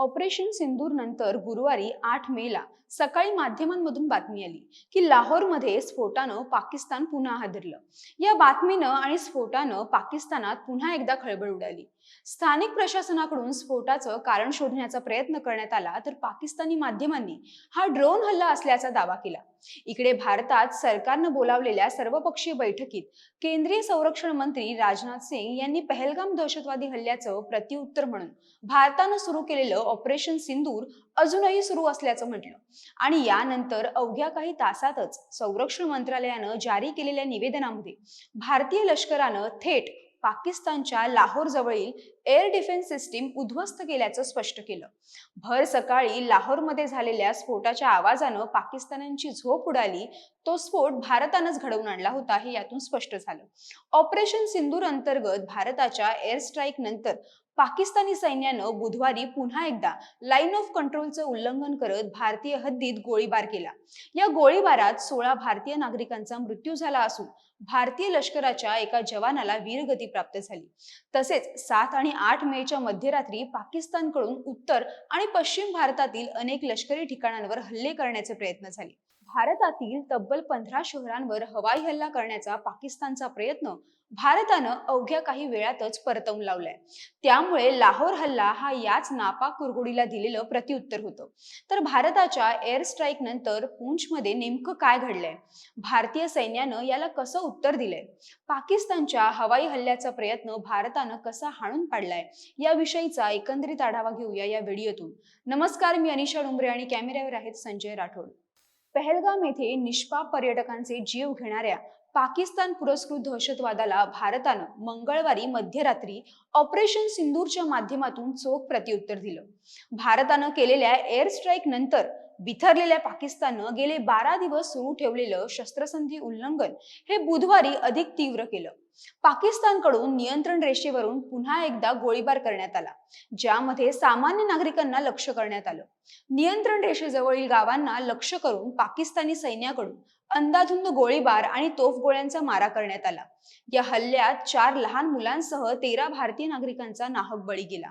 Operation सिंदूर नंतर गुरुवारी आठ मेला सकाळी माध्यमांमधून बातमी आली की लाहोरमध्ये स्फोटानं पाकिस्तान पुन्हा हादरलं. या बातमीनं आणि स्फोटानं पाकिस्तानात पुन्हा एकदा खळबळ उडाली. स्थानिक प्रशासनाकडून स्फोटाचं कारण शोधण्याचा प्रयत्न करण्यात आला तर पाकिस्तानी माध्यमांनी हा ड्रोन हल्ला असल्याचा दावा केला. इकडे भारतात सरकारनं बोलावलेल्या सर्वपक्षीय बैठकीत केंद्रीय संरक्षण मंत्री राजनाथ सिंग यांनी पहलगाम दहशतवादी हल्ल्याचं प्रत्युत्तर म्हणून भारतानं सुरू केलेलं ऑपरेशन सिंदूर अजूनही सुरू असल्याचं म्हटलं. आणि यानंतर अवघ्या काही तासातच संरक्षण मंत्रालयानं जारी केलेल्या निवेदनामध्ये भारतीय लष्करानं थेट पाकिस्तानच्या लाहोर जवळील एअर डिफेन्स सिस्टीम उद्ध्वस्त केल्याचं स्पष्ट केलं. भर सकाळी लाहोरमध्ये झालेल्या स्फोटाच्या आवाजानं पाकिस्तानांची झोप उडाली. तो स्फोट भारतानंच घडवून आणला होता हे यातून स्पष्ट झालं. ऑपरेशन सिंदूर अंतर्गत भारताच्या एअर स्ट्राईक नंतर पाकिस्तानी सैन्यानं बुधवारी पुन्हा एकदा लाईन ऑफ कंट्रोलचं उल्लंघन करत भारतीय हद्दीत गोळीबार केला. या गोळीबारात सोळा भारतीय नागरिकांचा मृत्यू झाला असून भारतीय लष्कराच्या एका जवानाला वीरगती प्राप्त झाली. तसेच सात आणि आठ मेच्या मध्यरात्री पाकिस्तानकडून उत्तर आणि पश्चिम भारतातील अनेक लष्करी ठिकाणांवर हल्ले करण्याचे प्रयत्न झाले. भारतातील तब्बल पंधरा शहरांवर हवाई हल्ला करण्याचा पाकिस्तानचा प्रयत्न भारतानं अवघ्या काही वेळातच परतवून लावलाय. त्यामुळे लाहोर हल्ला हा याच नापाक कुरगुडीला दिलेलं प्रत्युत्तर होतं. तर भारताच्या एअर स्ट्राईक नंतर पूंछमध्ये नेमकं काय घडलंय? भारतीय सैन्यानं याला कसं उत्तर दिलंय? पाकिस्तानच्या हवाई हल्ल्याचा प्रयत्न भारतानं कसा हाणून पाडलाय? याविषयीचा एकंदरीत आढावा घेऊया या व्हिडिओतून. नमस्कार मी अनिशा डुंबरे आणि कॅमेऱ्यावर आहेत संजय राठोड. पहलगाम येथे निष्पाप पर्यटकांचे जीव घेणाऱ्या पाकिस्तान पुरस्कृत दहशतवादाला भारतानं मंगळवारी मध्यरात्री ऑपरेशन सिंदूरच्या माध्यमातून चोख प्रत्युत्तर दिलं. भारतानं केलेल्या एअर स्ट्राईक नंतर बिथरलेल्या पाकिस्ताननं गेले बारा दिवस सुरू ठेवलेलं शस्त्रसंधी उल्लंघन हे बुधवारी अधिक तीव्र केलं. पाकिस्तानकडून नियंत्रण रेषेवरून पुन्हा एकदा गोळीबार करण्यात आला ज्यामध्ये सामान्य नागरिकांना लक्ष करण्यात आलं. नियंत्रण रेषेजवळील गावांना लक्ष करून पाकिस्तानी सैन्याकडून अंदाधुंद गोळीबार आणि तोफगोळ्यांचा मारा करण्यात आला. या हल्ल्यात चार लहान मुलांसह तेरा भारतीय नागरिकांचा नाहक बळी गेला.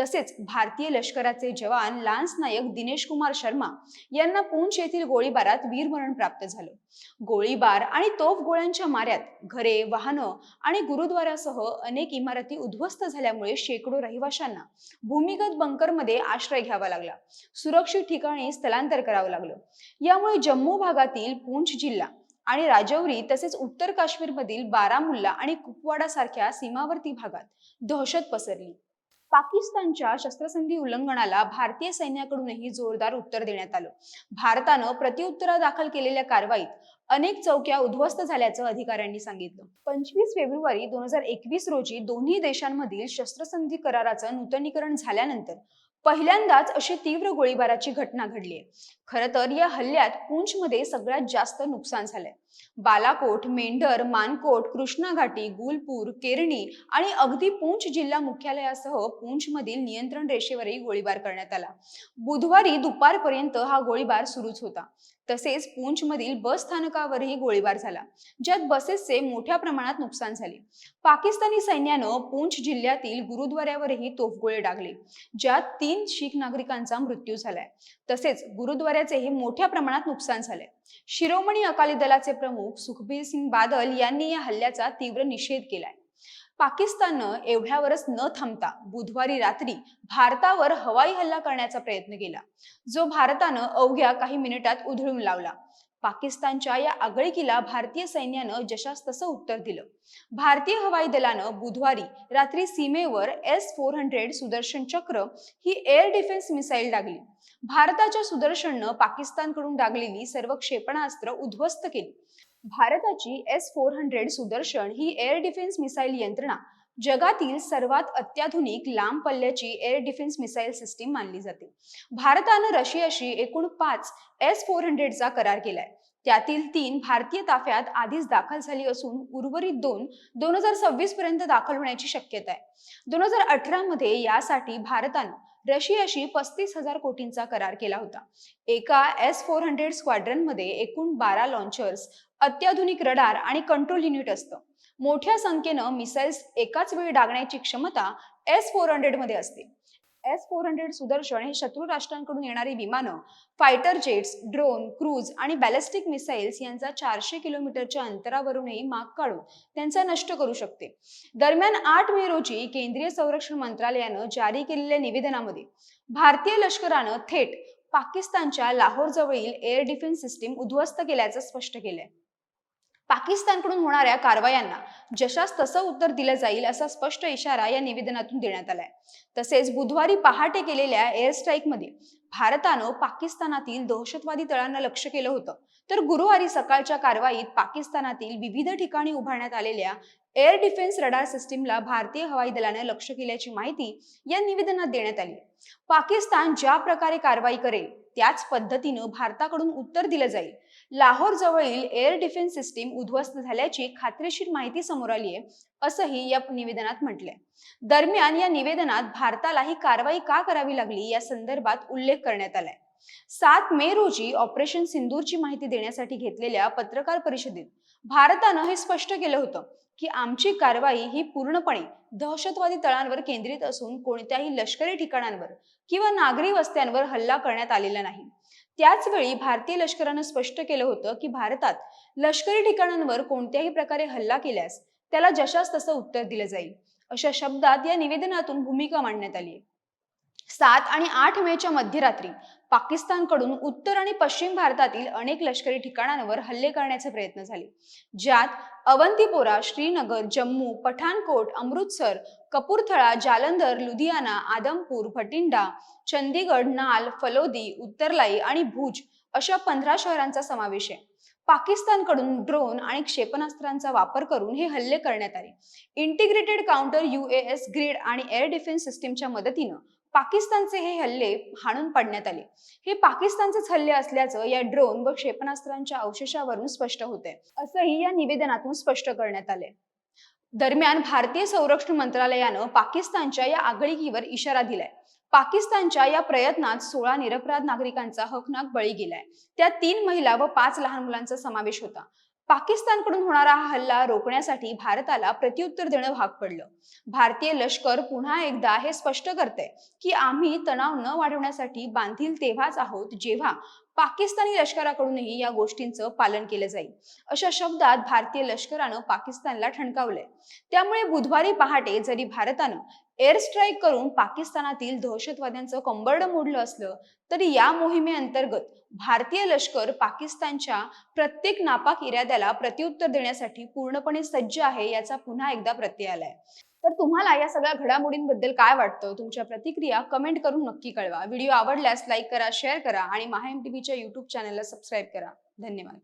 तसेच भारतीय लष्कराचे जवान लान्स नायक दिनेश कुमार शर्मा यांना पूंछ येथील गोळीबारात वीरमरण प्राप्त झालं. गोळीबार आणि तोफगोळ्यांच्या माऱ्यात घरे वाहनं आणि गुरुद्वारासह अनेक इमारती उद्ध्वस्त झाल्यामुळे शेकडो रहिवाशांना भूमिगत बंकरमध्ये आश्रय घ्यावा लागला. सुरक्षित ठिकाणी स्थलांतर करावं लागलं. यामुळे जम्मू भागातील पूंछ जिल्हा आणि राजौरी तसेच उत्तर काश्मीरमधील बारामुल्ला आणि कुपवाडा सारख्या सीमावर्ती भागात दहशत पसरली. पाकिस्तानच्या शस्त्रसंधी उल्लंघनाला भारतीय सैन्याकडूनही जोरदार उत्तर देण्यात आलं. भारतानं प्रत्युत्तरादाखल केलेल्या कारवाईत अनेक चौक्या उद्ध्वस्त झाल्याचं अधिकाऱ्यांनी सांगितलं. पंचवीस फेब्रुवारी दोन हजार एकवीस रोजी दोन्ही देशांमधील शस्त्रसंधी कराराचं नूतनीकरण झाल्यानंतर पहिल्यांदाच अशी तीव्र गोळीबाराची घटना घडली आहे खरं तर या हल्ल्यात पूंछमध्ये सगळ्यात जास्त नुकसान झालंय. बालाकोट मेंढर मानकोट कृष्णा घाटी गुलपूर केरणी आणि अगदी पूंछ जिल्हा मुख्यालयासह पूंछमधील नियंत्रण रेषेवरही गोळीबार करण्यात आला. बुधवारी दुपारपर्यंत हा गोळीबार सुरूच होता. तसेच पूंछमधील बस स्थानकावरही गोळीबार झाला ज्यात बसेसचे मोठ्या प्रमाणात नुकसान झाले. पाकिस्तानी सैन्यानं पूंछ जिल्ह्यातील गुरुद्वाऱ्यावरही तोफगोळे डागले ज्यात तीन शीख नागरिकांचा मृत्यू झालाय. तसेच गुरुद्वाऱ्याचेही मोठ्या प्रमाणात नुकसान झाले शिरोमणी अकाली दलाचे प्रमुख सुखबीर सिंग बादल यांनी या हल्ल्याचा तीव्र निषेध केलाय. पाकिस्ताननं एवढ्यावरच न थांबता बुधवारी रात्री भारतावर हवाई हल्ला करण्याचा प्रयत्न केला जो भारतानं अवघ्या काही मिनिटात उधळून लावला. पाकिस्तानच्या या आगळीकीला भारतीय सैन्यानं जशास तसं उत्तर दिलं. भारतीय हवाई दलानं बुधवारी रात्री सीमेवर S four hundred Sudarshan Chakra ही एअर डिफेन्स मिसाईल डागली. भारताच्या सुदर्शननं पाकिस्तानकडून डागलेली सर्व क्षेपणास्त्र उद्ध्वस्त केली. भारताची एस फोर हंड्रेड सुदर्शन ही एअर डिफेन्स मिसाईल यंत्रणा जगातील सर्वात अत्याधुनिक लांब पल्ल्याची एअर डिफेन्स मिसाईल सिस्टीम मानली जाते. भारतानं रशियाशी एकूण पाच एस फोर हंड्रेडचा करार केलाय. त्यातील तीन भारतीय ताफ्यात आधीच दाखल झाली असून उर्वरित दोन दोन हजार सव्वीस पर्यंत दाखल होण्याची शक्यता आहे. दोन हजार अठरा मध्ये यासाठी भारतानं रशियाशी पस्तीस हजार कोटींचा करार केला होता. एका एस फोर हंड्रेड स्क्वाड्रनमध्ये एकूण बारा लॉन्चर्स अत्याधुनिक रडार आणि कंट्रोल युनिट असतं. मोठ्या संख्येनं मिसाईल्स एकाच वेळी डागण्याची क्षमता एस फोर हंड्रेडमध्ये असते. एस फोर हंड्रेड सुदर्शन हे शत्रू राष्ट्रांकडून येणारी विमानं फायटर जेट्स ड्रोन क्रूज आणि बॅलिस्टिक मिसाईल्स यांचा चारशे किलोमीटरच्या अंतरावरूनही माग काढून त्यांचा नष्ट करू शकते. दरम्यान आठ मे रोजी केंद्रीय संरक्षण मंत्रालयानं जारी केलेल्या निवेदनामध्ये भारतीय लष्करानं थेट पाकिस्तानच्या लाहोर जवळील एअर डिफेन्स सिस्टीम उद्ध्वस्त केल्याचं स्पष्ट केलंय. पाकिस्तानकडून होणाऱ्या कारवायांना जशास तसं उत्तर दिलं जाईल असा स्पष्ट इशारा या निवेदनातून देण्यात आलाय. तसेच बुधवारी पहाटे केलेल्या एअर स्ट्राईकमध्ये भारतानं पाकिस्तानातील दहशतवादी तळांना लक्ष केलं होतं. तर गुरुवारी सकाळच्या कारवाईत पाकिस्तानातील विविध ठिकाणी उभारण्यात आलेल्या एअर डिफेन्स रडार सिस्टीमला भारतीय हवाई दलाने लक्ष केल्याची माहिती या निवेदनात देण्यात आली. पाकिस्तान ज्या प्रकारे कारवाई करेल त्याच पद्धतीनं भारताकडून उत्तर दिलं जाईल. लाहोर जवळील एअर डिफेन्स सिस्टीम उद्ध्वस्त झाल्याची खात्रीशीर माहिती समोर आली आहे असंही या निवेदनात म्हटलंय. दरम्यान या निवेदनात भारताला ही कारवाई का करावी लागली या संदर्भात उल्लेख करण्यात आलाय. सात मे रोजी ऑपरेशन सिंदूरची माहिती देण्यासाठी घेतलेल्या पत्रकार परिषदेत भारतानं हे स्पष्ट केलं होतं की आमची कारवाई ही पूर्णपणे दहशतवादी तळांवर केंद्रित असून कोणत्याही लष्करी ठिकाणांवर किंवा नागरी वस्त्यांवर हल्ला करण्यात आलेला नाही. त्याच वेळी भारतीय लष्करानं स्पष्ट केलं होतं की भारतात लष्करी ठिकाणांवर कोणत्याही प्रकारे हल्ला केल्यास त्याला जशास तसं उत्तर दिलं जाईल अशा शब्दात या निवेदनातून भूमिका मांडण्यात आली सात आणि आठ मेच्या मध्यरात्री पाकिस्तानकडून उत्तर आणि पश्चिम भारतातील अनेक लष्करी ठिकाणांवर हल्ले करण्याचे प्रयत्न झाले. ज्यात अवंतीपोरा श्रीनगर जम्मू पठाणकोट अमृतसर कपूरथळा जालंधर लुधियाना आदमपूर भटिंडा चंदीगड नाल फलोदी उत्तरलाई आणि भुज अशा पंधरा शहरांचा समावेश आहे. पाकिस्तानकडून ड्रोन आणि क्षेपणास्त्रांचा वापर करून हे हल्ले करण्यात आले. Integrated counter U S grid आणि एअर डिफेन्स सिस्टीमच्या मदतीनं पाकिस्तानचे हे हल्ले हाणून पाडण्यात आले. हे पाकिस्तानचेच हल्ले असल्याचं या ड्रोन व क्षेपणास्त्रांच्या अवशेषावरून स्पष्ट होते असंही या निवेदनातून स्पष्ट करण्यात आले दरम्यान भारतीय संरक्षण मंत्रालयानं पाकिस्तानच्या या आगळीकीवर इशारा दिलाय. पाकिस्तानच्या या प्रयत्नात सोळा निरपराध नागरिकांचा हकनाक बळी गेलाय. त्यात तीन महिला व पाच लहान मुलांचा समावेश होता. पाकिस्तानकडून होणारा हा हल्ला रोखण्यासाठी भारताला प्रत्युत्तर देणं भाग पडलं. भारतीय लष्कर पुन्हा एकदा हे स्पष्ट करते की आम्ही तणाव न वाढवण्यासाठी बांधील तेव्हाच आहोत जेव्हा पाकिस्तानी लष्कराकडूनही या गोष्टींचं पालन केलं जाईल. अशा शब्दात भारतीय लष्करानं पाकिस्तानला ठणकावलंय. त्यामुळे बुधवारी पहाटे जरी भारतानं एअर स्ट्राईक करून पाकिस्तानातील दहशतवाद्यांचं कंबरड मोडलं असलं तरी या मोहिमेअंतर्गत भारतीय लष्कर पाकिस्तानच्या प्रत्येक नापाक इराद्याला प्रत्युत्तर देण्यासाठी पूर्णपणे सज्ज आहे याचा पुन्हा एकदा प्रत्यय आलाय. तर तुम्हाला या सगळ्या घडामोडींबद्दल काय वाटतं? तुमच्या प्रतिक्रिया कमेंट करून नक्की कळवा. व्हिडिओ आवडल्यास लाईक करा शेअर करा आणि महा एम टीव्हीच्या युट्यूब चॅनलला सबस्क्राईब करा. धन्यवाद.